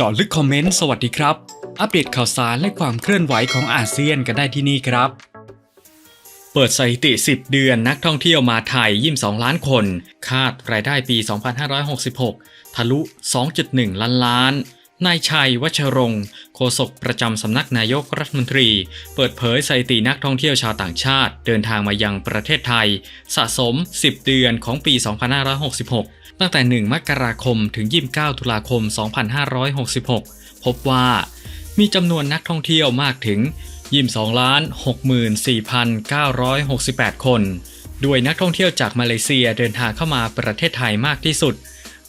เจาะลึกคอมเมนต์สวัสดีครับ อัปเดตข่าวสารและความเคลื่อนไหวของอาเซียนกันได้ที่นี่ครับ เปิดสถิติ 10 เดือนนักท่องเที่ยวมาไทย 22 ล้านคน คาดรายได้ปี 2566 ทะลุ 2.1 ล้านล้าน นายชัยวัชรงค์โฆษกประจำสำนักนายกรัฐมนตรี เปิดเผยสถิตินักท่องเที่ยวชาวต่างชาติ เดินทางมายังประเทศไทย สะสม 10 เดือนของปี 2566 ตั้งแต่ 1 มกราคมถึง 29 ตุลาคม 2566 พบว่า มีจำนวนนักท่องเที่ยวมากถึง 22ล้าน64,968 คน ด้วยนักท่องเที่ยวจากมาเลเซียเดินทางเข้ามาประเทศไทยมากที่สุด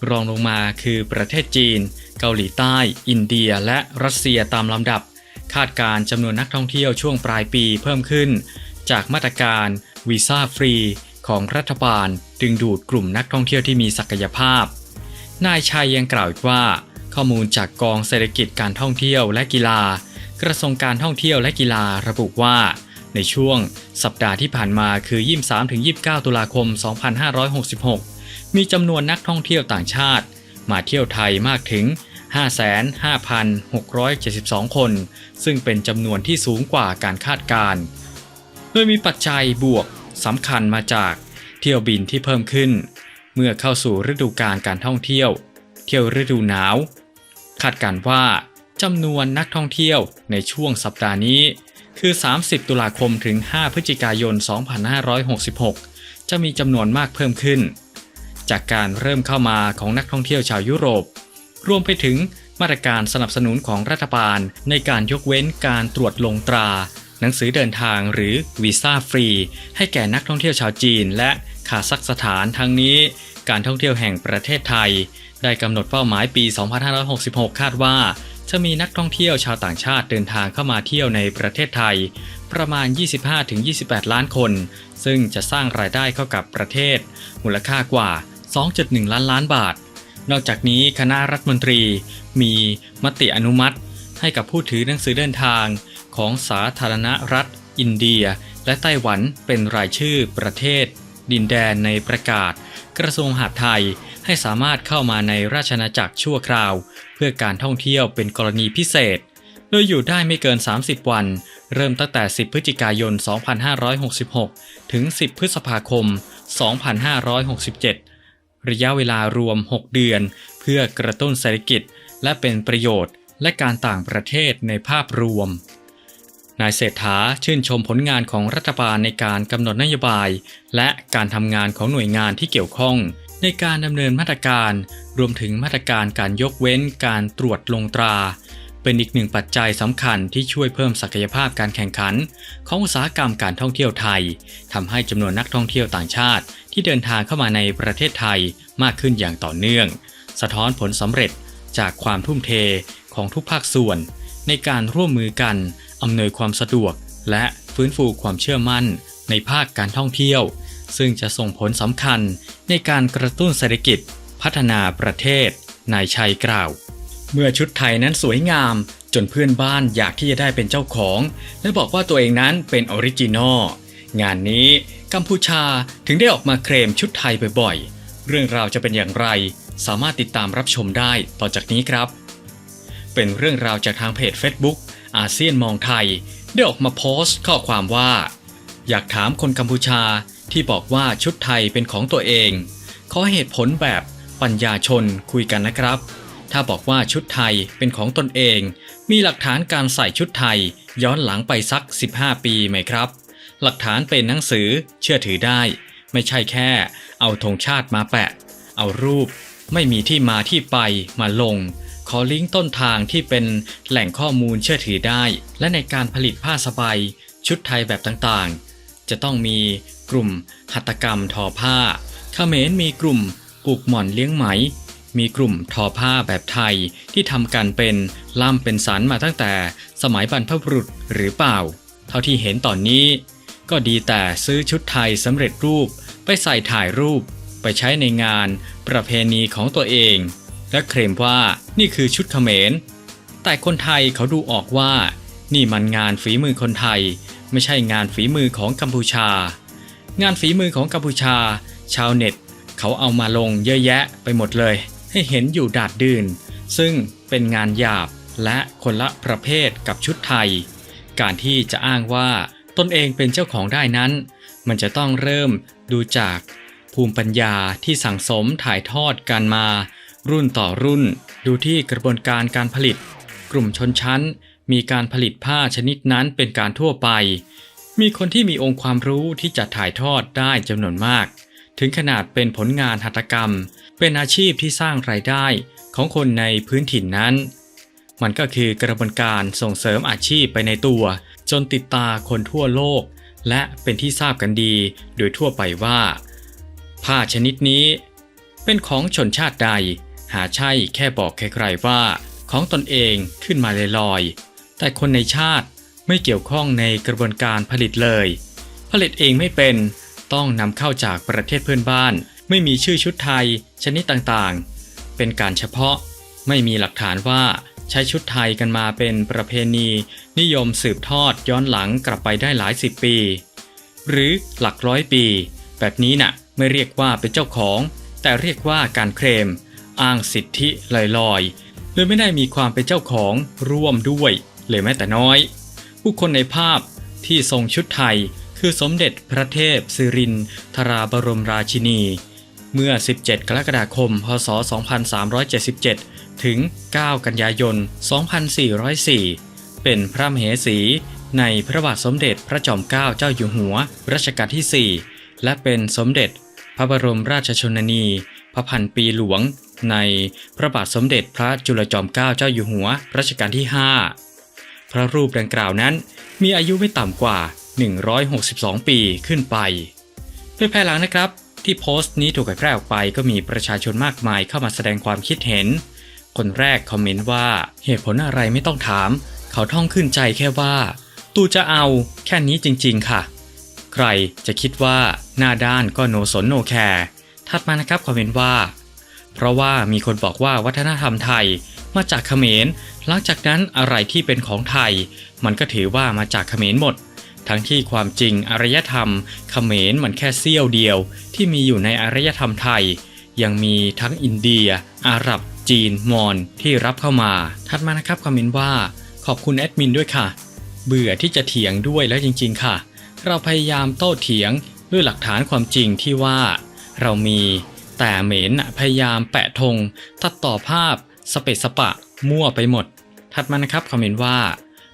รองลงมาคือประเทศจีน เกาหลีใต้ อินเดียและรัสเซียตามลำดับ คาดการ์จำนวนนักท่องเที่ยวช่วงปลายปีเพิ่มขึ้น จากมาตรการวีซ่าฟรีของรัฐบาลดึงดูดกลุ่มนักท่องเที่ยวที่มีศักยภาพ นายชัยยังกล่าวอีกว่า ข้อมูลจากกองเศรษฐกิจการท่องเที่ยวและกีฬา กระทรวงการท่องเที่ยวและกีฬาระบุว่า ในช่วงสัปดาห์ที่ผ่านมาคือ 23-29 ตุลาคม 2566 มีจำนวนนักท่องเที่ยวต่างชาติ มาเที่ยวไทยมากถึง 55,672 คน ซึ่งเป็นจำนวนที่สูงกว่าการคาดการณ์โดยมีปัจจัยบวกสำคัญมาจากเที่ยวบินที่เพิ่มขึ้น เมื่อเข้าสู่ฤดูกาลการท่องเที่ยว เที่ยวฤดูหนาว คาดการณ์ว่าจำนวนนักท่องเที่ยวในช่วงสัปดาห์นี้ คือ 30 ตุลาคมถึง 5 พฤศจิกายน 2566 จะมีจำนวนมากเพิ่มขึ้น จากการเริ่มเข้ามาของนักท่องเที่ยวชาวยุโรป รวมไปถึงมาตรการสนับสนุนของรัฐบาล ในการยกเว้นการตรวจลงตรา หนังสือเดินทางหรือวีซ่าฟรี ให้แก่นักท่องเที่ยวชาวจีน และคาซัคสถานทั้งนี้ การท่องเที่ยวแห่งประเทศไทย ได้กำหนดเป้าหมายปี 2566 คาดว่า จะมีนักท่องเที่ยวชาวต่างชาติเดินทางเข้ามาเที่ยวในประเทศไทย ประมาณ 25-28 ล้านคน ซึ่งจะสร้างรายได้เข้ากับประเทศ มูลค่ากว่า 2.1 ล้านล้านบาท นอกจากนี้คณะรัฐมนตรีมีมติอนุมัติ ให้กับผู้ถือหนังสือเดินทางของสาธารณรัฐ อินเดีย และไต้หวันเป็นรายชื่อประเทศ ดินแดนในประกาศ กระทรวงมหาดไทยให้สามารถเข้ามาในราชอาณาจักรชั่วคราว เพื่อการท่องเที่ยวเป็นกรณีพิเศษ โดยอยู่ได้ไม่เกิน 30 วัน เริ่มตั้งแต่ 10 พฤศจิกายน 2566 ถึง 10 พฤษภาคม 2567 ระยะเวลารวม 6 เดือน เพื่อกระตุ้นเศรษฐกิจ และเป็นประโยชน์และการต่างประเทศในภาพรวม นายเศรษฐาชื่นชมผลงานของรัฐบาลในการกำหนดนโยบาย และการทำงานของหน่วยงานที่เกี่ยวข้อง ในการดำเนินมาตรการ รวมถึงมาตรการการยกเว้นการตรวจลงตรา เป็นอีกหนึ่งปัจจัยสำคัญที่ช่วยเพิ่มศักยภาพการแข่งขัน ของอุตสาหกรรมการท่องเที่ยวไทยทำให้จำนวนนักท่องเที่ยวต่างชาติ ที่เดินทางเข้ามาในประเทศไทยมากขึ้นอย่างต่อเนื่อง สะท้อนผลสำเร็จจากความทุ่มเทของทุกภาคส่วน ในการร่วมมือกันอำนวยความสะดวก และฟื้นฟูความเชื่อมั่นในภาคการท่องเที่ยว ซึ่งจะส่งผลสำคัญในการกระตุ้นเศรษฐกิจพัฒนาประเทศ นายชัยกล่าว เมื่อชุดไทยนั้นสวยงาม จนเพื่อนบ้านอยากที่จะได้เป็นเจ้าของ และบอกว่าตัวเองนั้นเป็นออริจินอลงานนี้ กัมพูชาถึงได้ออกมาเคลมชุดไทยบ่อยๆ เรื่องราวจะเป็นอย่างไร สามารถติดตามรับชมได้ต่อจากนี้ครับ เป็นเรื่องราวจากทางเพจ Facebook อาเซียนมองไทย ได้ออกมาโพสต์ข้อความว่า อยากถามคนกัมพูชาที่บอกว่าชุดไทยเป็นของตัวเอง ขอเหตุผลแบบปัญญาชนคุยกันนะครับ ถ้าบอกว่าชุดไทยเป็นของตนเอง มีหลักฐานการใส่ชุดไทยย้อนหลังไปสัก 15 ปีไหมครับ หลักฐานเป็นหนังสือเชื่อถือได้ ไม่ใช่แค่ เอาธงชาติมาแปะ เอารูป ไม่มีที่มาที่ไปมาลง ขอลิงก์ต้นทางที่เป็นแหล่งข้อมูลเชื่อถือได้ และในการผลิตผ้าสบายชุดไทยแบบต่างๆ จะต้องมีกลุ่มหัตถกรรมทอผ้าเขมรมีกลุ่มปลูกหม่อนเลี้ยงไหม มีกลุ่มทอผ้าแบบไทยที่ทำกันเป็นล่ำเป็นสันมาตั้งแต่สมัยบรรพบุรุษหรือเปล่า เท่าที่เห็นตอนนี้ ก็ดีแต่ซื้อชุดไทยสำเร็จรูปไปใส่ถ่ายรูป ไปใช้ในงานประเพณีของตัวเอง และเคลมว่านี่คือชุดเขมร แต่คนไทยเขาดูออกว่า นี่มันงานฝีมือคนไทย ไม่ใช่งานฝีมือของกัมพูชา งานฝีมือของกัมพูชา ชาวเน็ต เขาเอามาลงเยอะแยะไปหมดเลย ให้เห็นอยู่ดาดดืนซึ่งเป็นงานหยาบและคนละประเภทกับชุดไทย การที่จะอ้างว่า ตนเองเป็นเจ้าของได้นั้น มันจะต้องเริ่มดูจากภูมิปัญญาที่สั่งสมถ่ายทอดกันมา รุ่นต่อรุ่น ดูที่กระบวนการการผลิต กลุ่มชนชั้น มีการผลิตผ้าชนิดนั้นเป็นการทั่วไป มีคนที่มีองค์ความรู้ที่จะถ่ายทอดได้จำนวนมาก ถึงขนาดเป็นผลงานหัตถกรรม เป็นอาชีพที่สร้างรายได้ของคนในพื้นถิ่นนั้น มันก็คือกระบวนการส่งเสริมอาชีพไปในตัว จนติดตาคนทั่วโลก และเป็นที่ทราบกันดีโดยทั่วไปว่า ผ้าชนิดนี้ เป็นของชนชาติใด หาใช่แค่บอกใครๆว่า ของตนเองขึ้นมาลอยๆแต่คนในชาติไม่เกี่ยวข้องในกระบวนการผลิตเลย ผลิตเองไม่เป็นต้องนำเข้าจากประเทศเพื่อนบ้าน ไม่มีชื่อชุดไทย ชนิดต่างๆ เป็นการเฉพาะไม่มีหลักฐานว่า ใช้ชุดไทยกันมาเป็นประเพณี นิยมสืบทอดย้อนหลังกลับไปได้หลายสิบปี หรือหลักร้อยปี แบบนี้น่ะไม่เรียกว่าเป็นเจ้าของ แต่เรียกว่าการเคลมอ้างสิทธิลอยๆโดยไม่ได้มีความเป็นเจ้าของร่วมด้วยเลยแม้แต่น้อย ผู้คนในภาพที่ทรงชุดไทยคือสมเด็จพระเทพสิรินทราบรมราชินี เมื่อ 17 กรกฎาคม พศ 2377 ถึง 9 กันยายน 2404 เป็นพระมเหสี ในพระบาทสมเด็จพระจอมเกล้าเจ้าอยู่หัวรัชกาลที่ 4 และเป็นสมเด็จพระบรมราชชนนี พระพันปีหลวง ในพระบาทสมเด็จพระจุลจอมเกล้าเจ้าอยู่หัวรัชกาลที่ 5 พระรูปดังกล่าวนั้นมีอายุไม่ต่ำกว่า 162 ปีขึ้นไปโดยภายหลังนะครับที่โพสต์นี้ถูกเผยแพร่ออกไปก็มีประชาชนมากมายเข้ามาแสดงความคิดเห็น คนแรกคอมเมนต์ว่าเหตุผลอะไรไม่ต้องถาม เขาท่องขึ้นใจแค่ว่า ตูจะเอาแค่นี้จริงๆค่ะ ใครจะคิดว่าหน้าด้านก็โนสนโนแคร์ถัดมานะครับคอมเมนต์ว่า เพราะว่ามีคนบอกว่าวัฒนธรรมไทยมาจากเขมร หลังจากนั้นอะไรที่เป็นของไทย มันก็ถือว่ามาจากเขมรหมด ทั้งที่ความจริงอารยธรรมเขมรมันแค่เสี้ยวเดียว ที่มีอยู่ในอารยธรรมไทย ยังมีทั้งอินเดีย อาหรับ จีน มอญที่รับเข้ามา ถัดมานะครับคอมเมนต์ว่า ขอบคุณแอดมินด้วยค่ะ เบื่อที่จะเถียงด้วยแล้วจริง ๆ ค่ะ เราพยายามโต้เถียงด้วยหลักฐานความจริงที่ว่า เรามีแต่เหม็นพยายามแปะธงตัดต่อภาพสเปซสปะ มั่วไปหมด ถัดมานะครับคอมเมนต์ว่า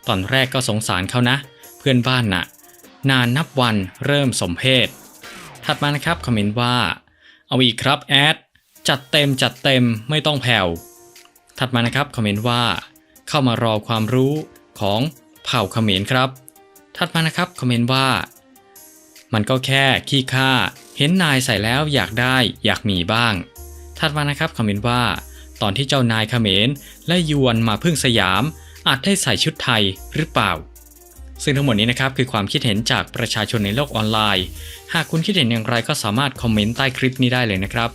ตอนแรกก็สงสารเขานะ เพื่อนบ้านน่ะ นานนับวันเริ่มสมเพศถัดมานะครับคอมเมนต์ว่า เอาอีกครับแอด จัดเต็มจัดเต็มไม่ต้องแผ่ว ถัดมานะครับคอมเมนต์ว่า เข้ามารอความรู้ของเผ่าเขมรครับ ถัดมานะครับคอมเมนต์ว่า มันก็แค่ขี้ข้าเห็นนายใส่แล้วอยากได้อยากมีบ้าง ถัดมานะครับคอมเมนต์ว่า ตอนที่เจ้านายเขมรและยวนมาพึ่งสยาม อาจได้ใส่ชุดไทยหรือเปล่า ซึ่งทั้งหมดนี้นะครับคือความคิดเห็นจากประชาชนในโลกออนไลน์ หากคุณคิดเห็นอย่างไรก็สามารถคอมเมนต์ใต้คลิปนี้ได้เลยนะครับ